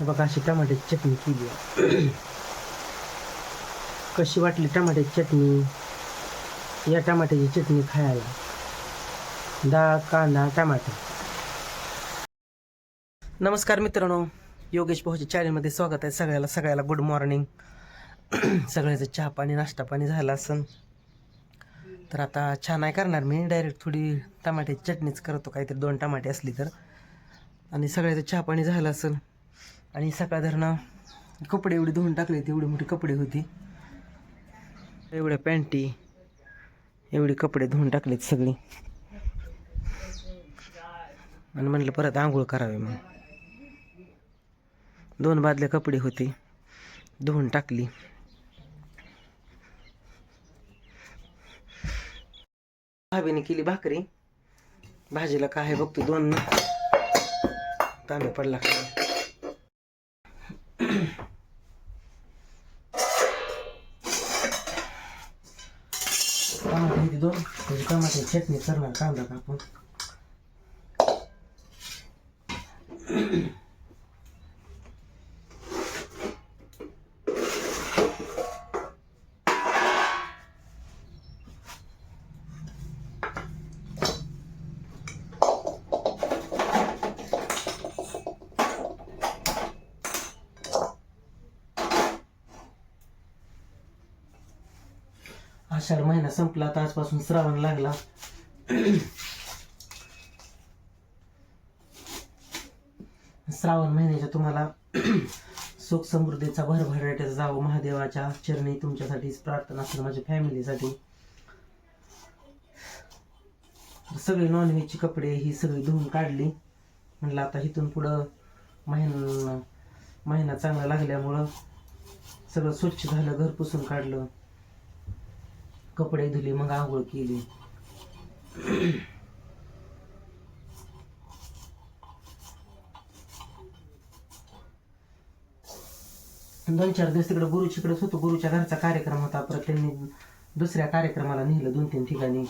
बघा अशी टमाट्याची चटणी केली आहे. कशी वाटली टमाट्याची चटणी? या टमाट्याची चटणी खायला. डाळ कांदा टमाटे. नमस्कार मित्रांनो. योगेश भाऊच्या चॅनलमध्ये स्वागत आहे सगळ्याला. सगळ्याला गुड मॉर्निंग सगळ्याचं चहा पाणी नाश्ता पाणी झाला असन. तर आता चहा नाही करणार मी. डायरेक्ट थोडी टमाट्याची चटणीच करतो. काहीतरी दोन टमाटे असली तर. आणि सगळ्याचं चहा पाणी झालं असेल आणि सकाळ धरणं कपडे एवढे धुवून टाकले एवढे मोठी कपडे होती. एवढ्या पॅन्टी एवढे कपडे धुवून टाकलेत सगळी. आणि म्हणलं परत आंघोळ करावे मग दोन बादल्या कपडे होते धुवून टाकली. भाभीने केली भाकरी. भाजीला काय आहे बघतो दोन. तांबे पडला का होती दोन त्याची टमाटे चटणी करणार कांदा कापून आषाढ महिना संपला आता आजपासून श्रावण लागला. श्रावण महिन्याच्या तुम्हाला सुख समृद्धीचा भरभराट्याचा जावं महादेवाच्या चरणी तुमच्यासाठीच प्रार्थना असेल माझ्या फॅमिलीसाठी. सगळे नॉनव्हेजचे कपडे ही सगळी धुवून काढली. म्हणलं आता इथून पुढं महिना महिना चांगला लागल्यामुळं सगळं स्वच्छ झालं घर पुसून काढलं. कपडे धुले मग आंघोळ केली. दोन चार दिवस तिकडे गुरुजीकडेच होतो. गुरुच्या घरचा कार्यक्रम होता. परत त्यांनी दुसऱ्या कार्यक्रमाला नेलं दोन तीन ठिकाणी.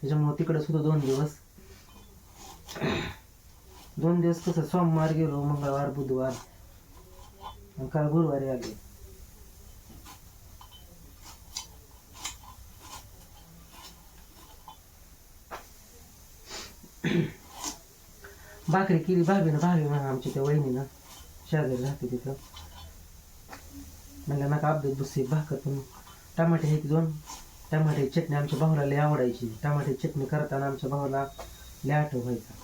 त्याच्यामुळं तिकडेच होतो दोन दिवस. दोन दिवस कसं सोमवार गेलो मंगळवार बुधवार. काल गुरुवारी आले. भाकरी केली भाभीनं भाभी म्हणा आमच्या त्या वहिनीनं शेजारी राहते तिथं. म्हणलं नका अपडेट दुसरी भाकर पण. टमाटे हे दोन. टमाटे चटणी आमच्या भावाला लय आवडायची. टमाटे चटणी करताना आमच्या भावाला लय आठव व्हायचा.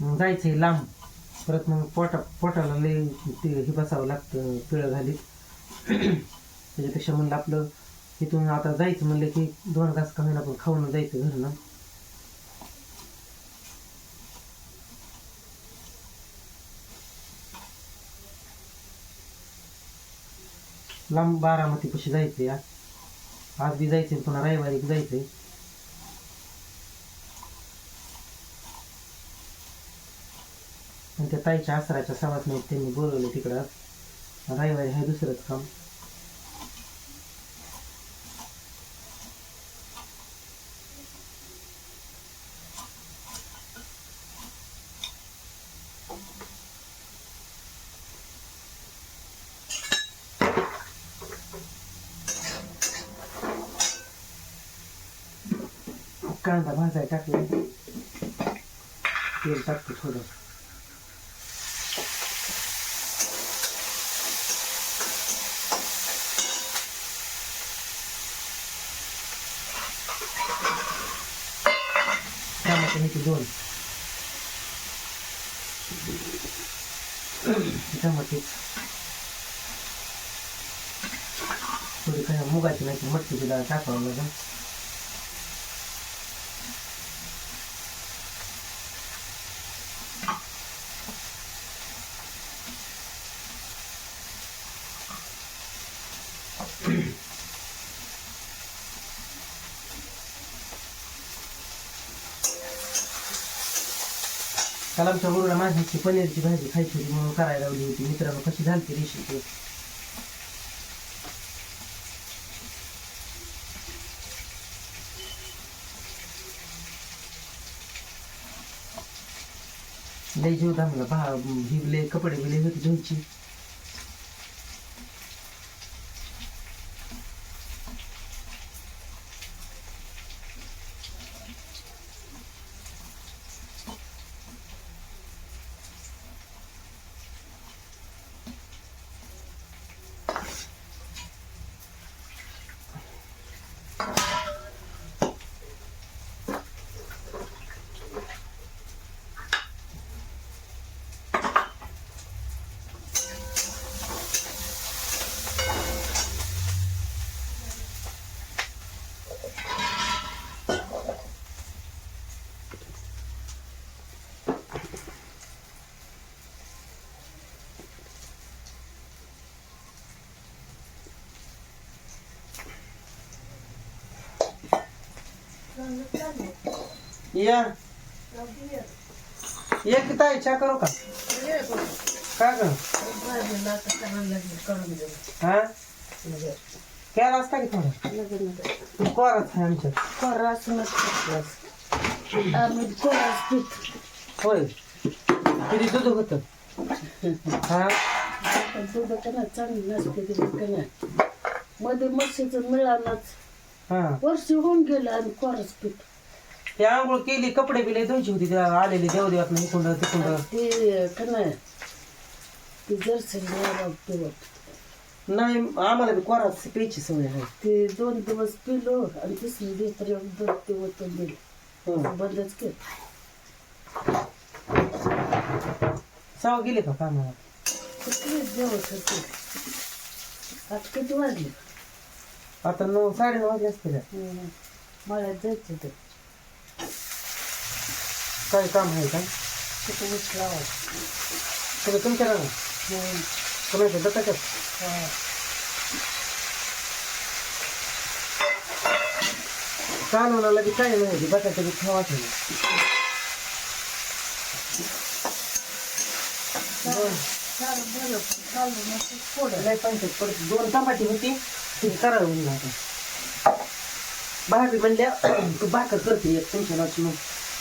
मग जायचंय लांब. परत मग पोटा पोटाला लय ते हे बसावं लागतं पिळं घालीत त्याच्यापेक्षा म्हणलं आपलं इथून आता जायचं म्हणलं की दोन घास कमी आपण खाऊन जायचं घरनं. लांब बारामती कशी जायचंय. आज आज बी जायचंय पुन्हा रविवारी बी आणि त्या ताईच्या आसराच्या सवास नाही त्यांनी बोलवलं तिकडं. रविवारी हे दुसरंच काम. कांदा भाजाय टाकले. तेल टाकतो थोडं कमी ह्याचे दोन टमाटे थोडी काय मुगाची नाही मटकीची डाळ टाकावं लागेल. काल आमच्या गुरुला माझ्याची पनीरची भाजी खायची होती म्हणून करायला लावली होती. मित्रांनो कशी झाली रेसिपी लय जीव धामला पहा ही लय कपडे बिले होती धुवायची या. या की ताई चहा करू का? काय ग? हा? केला असता की थोडं कोराच आहे आमच्यात. होय. किती दूध होत? हा? मध्ये म्हशीचं मिळालंच. हा. वर्ष होऊन गेलं आणि कोरच पीठ. ते आंघोळ केली कपडे बिले धुयची होती त्या आलेली देवदेवात नाही कुंड तिकुंड. ते का नाही. ते जर्सी नाही आम्हाला बी कोराच प्यायची सवय आहे. ते दोन दिवस पिलो आणि तिसरी दिवस दोन दिवस दिले हं. बंदच केलं. सहा गेले का कामाला? कुठले दिवस होते आता किती वाजले? आता नऊ साडे नऊ वाजले असते. मला जायचं ते काय काम आहे का? ऊस लावायचं तुम्ही तुमच्या राहणार हम्म. कोणाच्या दत्ताच्यात हा. कानूनाला बी काय नाही बटाट्या बी पंचायत परत दोन टमाटी होती ती करावं म्हणलं आता भाभी म्हणल्या तू भाकर करते एक तुमच्या नाची मग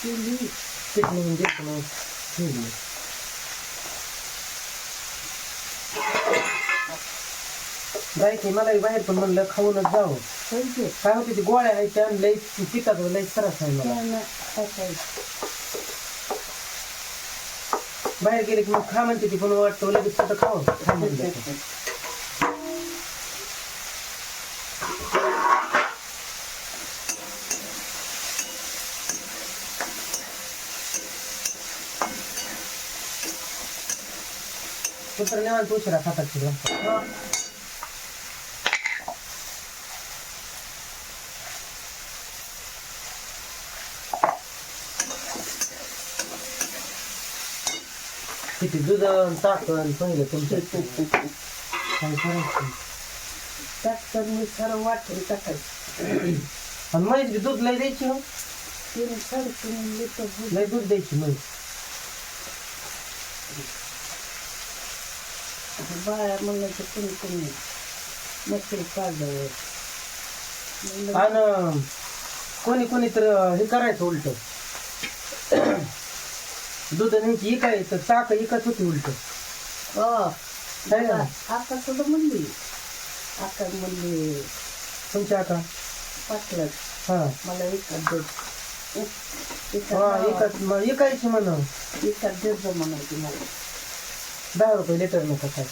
केली पीठ म्हणून देतो मग. ठेवली. जायचंय मलाही बाहेर पण म्हणलं खाऊनच जावं. काय होते ती गोळ्या आहेत त्या लई पितात लई त्रास आहे मला. बाहेर गेले की मग खा म्हणते ती पण वाटतं लगेच कुठं खावं. खा म्हणलं कुत्र निवांत उशिरा खातात तिला किती दूध टाकन पहिलं तुमच्या काय करायचं टाकतात मी सर्व वाटून टाकायचं आणि म्हैस दूध लय द्यायची हो तीन साडेतीन लिटर दूध लय दूध द्यायची म्हैस बाया म्हणायचं कोणी कोणी नसेल काढलं म्हणलं, आणि कोणी कोणी तर हे करायचं उलट. दूध न्यायची इकायचं चाक इकत होती उलट. हो. आका सुद्धा म्हणली. आका म्हणली तुमच्या आता? पाटलं हा. मला एकाच दूध. हा इकत इकायची म्हण. एकाच देत म्हणायची मला दहा रुपये लिटर नका काय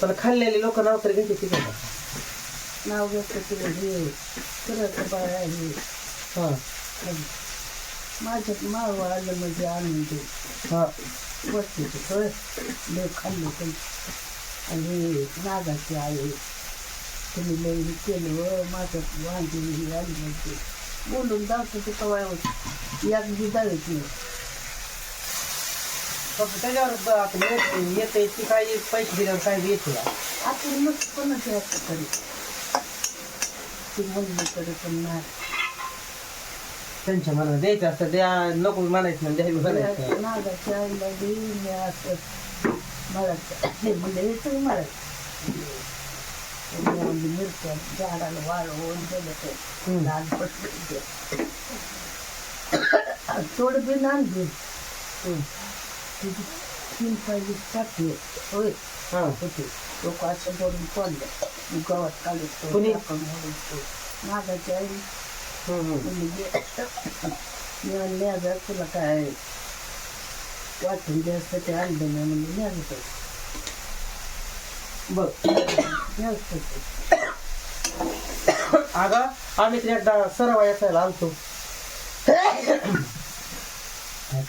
पण खाल्लेले लोक नाव तर घेते तिकडे. नाव घेतो तुला हे बाय आहे. हा. माझ्यात माळवा आलं म्हणजे आणून दे. हा. वस्तीचे फळ लय खाल्ले पण. आणि नागाची आई तुम्ही लय हे केलं माझ्यात वांगी आली म्हणजे बोलून जातो ते कवाय होत एक बी जायच फक्त त्याच्यावर येत ती काय पैसे दिल्यावर बी येते आपण मग कोणाचं ती पण नाही त्यांच्या मनात द्यायचं असतं द्या नको म्हणायचं ना द्यावी म्हणायचं नागाच्या आईला बी मी असं मळायचं हे म्हणजे मिरच्या झाडाला वाळवून दिलं ते. लाल थोडं बी तिची तीन पाहिजे टाकली होय हां होते लोक असं बोलून पडले गावात काढत कोणी? हम्म. म्हणली मी आणले आज तुला काय वाटून जास्त ते आणलं नाही म्हणजे पैसे अगं आम्ही तर एकदा सरवा याचायला आलतो काय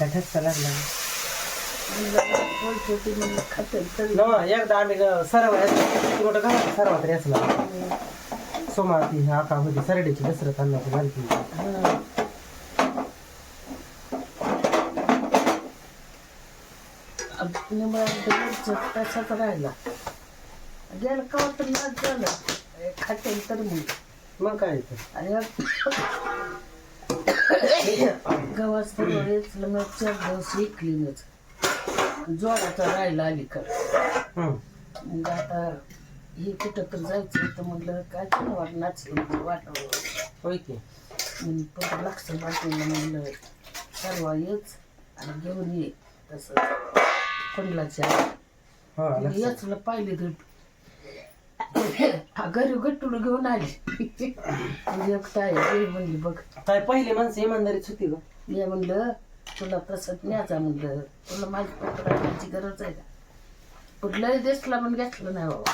ठसका लागला छोटी म्हणजे खाते तरी न एकदा आम्ही सरवा मोठं घरात सरवा तरी असला सोमा ती आका होती सरडेची अन्नाची मालकी राहिला. गेलं का वाटतं नाच झालं. खाते तर मग. मग काय गव्हाच मग चार दिवस इकलीनच जोडाचा राहिला अलीकड हम्म. मग आता हे कुठं तर जायचं तर म्हणलं काय तुला वाट नाचलं म्हणजे वाटावं. होय की. पण लक्ष वाटलं म्हणलं सर्व येच आणि घेऊन ये तसं कुंडलाच्या. हा. याचलं पाहिले तर घरी गट्टून घेऊन आली. म्हणजे एक ताई ये म्हणली बघ. काय पहिली माणसं इमानदारीच होती ग. मी म्हणलं तुला तसंच न्यायचा म्हणलं. तुला माझी पत्र आणायची गरज आहे का? लय दिसला पण घेतलं नाही बाबा.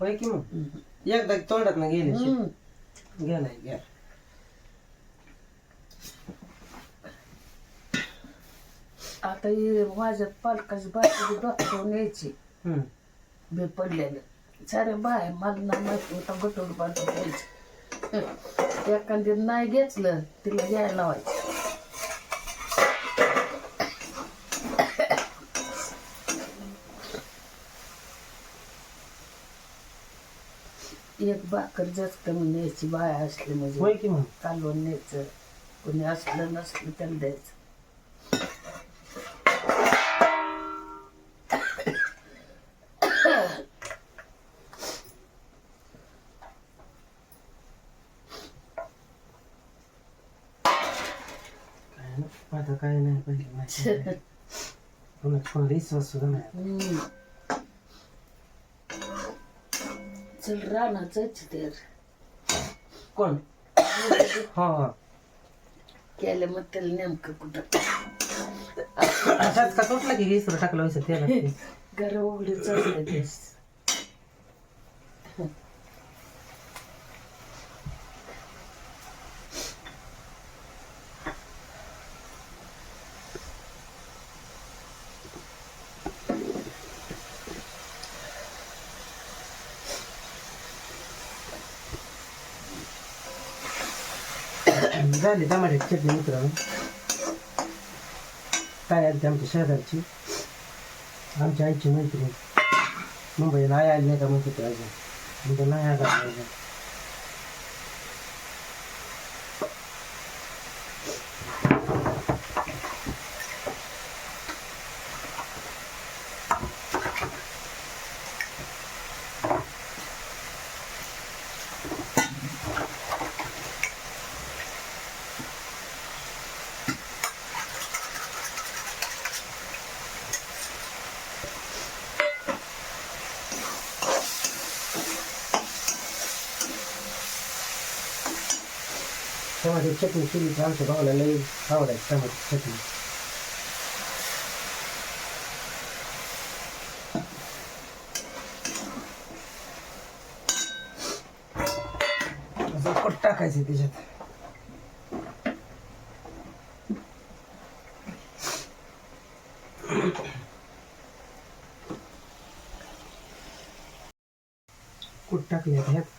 होय की मग. एकदा तोंडात ना गेले हम्म. गेलाय गेला आता हे माझ्या पालकाची बाकी डॉक्टर न्यायची. हम्म. बे पडलेलं. सारे बाय मला नाही माहिती होता गटोड बांधून एखादी नाही घेतलं तिला घ्यायला लावायचं एक भाकर जास्त कमी न्यायची बाय असली म्हणजे होय की मग कालवण न्यायचं कोणी असलं नसलं त्याला द्यायचं काय नाही आता काय नाही पहिले माहिती. पुन्हा कोणाला विश्वास सुद्धा नाही हम्म. चल जायचं तर कोण? हा हा. केलं मग त्याला नेमकं कुठं. अशाच का तुटला की विसरू टाकलं विसर त्याला ते. घर उघडीच असलं तेच टमाट्याची चटणी मित्रांनो. काय आली आमच्या शेजारची? आमच्या आईची मैत्रीण. मुंबईला नाही आली नाही का म्हणते ते अजून? म्हणजे नाही आला. अजून चटणी केली आमच्या भावाला लई आवडायची चटणी असं टाकायचं त्याच्यात कुठ टाकले ह्यात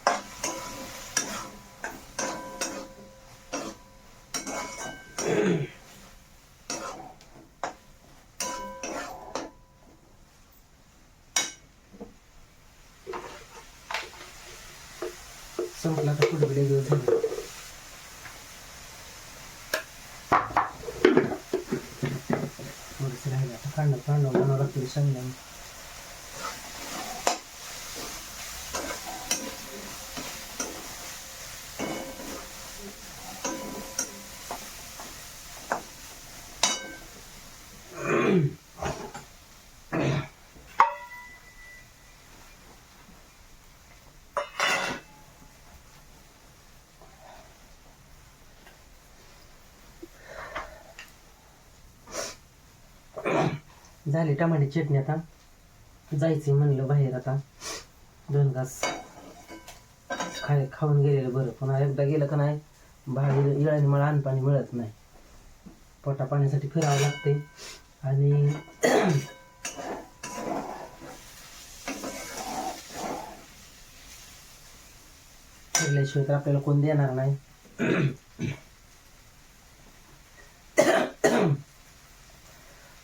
संपला आता कुठे बिडे दिवस झाले थोडंसं राहिलं आता काढणं काढणं म्हणावं लागतं सांगणं झाली टमाटे चटणी आता. जायचं म्हणलं बाहेर आता. दोन घास खाय खाऊन गेलेलं बरं. पुन्हा एकदा गेलं का नाही बाहेर इळाने मला अन्न मिळत नाही. पोटा पाण्यासाठी फिरावं लागते आणि फिरल्याशिवाय तर आपल्याला कोण देणार नाही.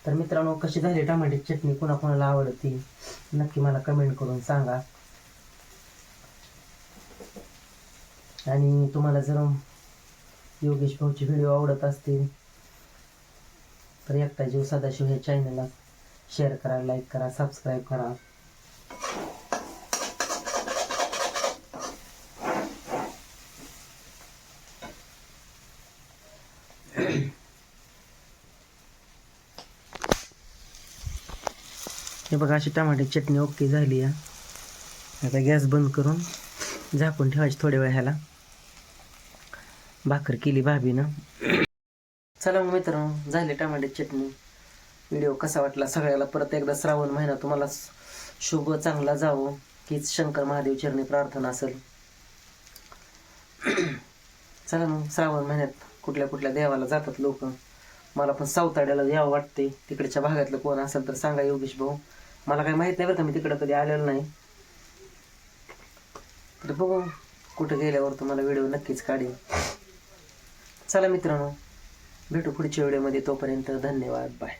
तर मित्रांनो कशी झाली टमाट्याची चटणी? कोणाकोणाला आवडती? नक्की मला कमेंट करून सांगा. आणि तुम्हाला जर योगेश भाऊचे व्हिडिओ आवडत असतील तर एकटा जीव सदाशिव हे चॅनलला शेअर करा लाईक करा सबस्क्राईब करा. हे बघा अशी टमाट्याची चटणी ओके झाली आहे. आता गॅस बंद करून झाकून ठेवायची थोड्या वेळ ह्याला. भाकर केली भाभीनं. चला मग मित्रांनो झाली टमाट्याची चटणी. व्हिडिओ कसा वाटला सगळ्याला? परत एकदा श्रावण महिना तुम्हाला शुभ चांगला जावो. हीच शंकर महादेव चरणी प्रार्थना असेल. चला मग श्रावण महिन्यात कुठल्या कुठल्या देवाला जातात लोक? मला पण सावताड्याला यावं वाटते तिकडच्या भागातलं कोण असेल तर सांगा योगेश भाऊ. मला काही माहीत नाही बरं का मी तिकडं कधी आलेलो नाही. तर बघू कुठं गेल्यावर तुम्हाला व्हिडिओ नक्कीच काढेन. चला मित्रांनो भेटू पुढच्या व्हिडिओमध्ये तोपर्यंत धन्यवाद बाय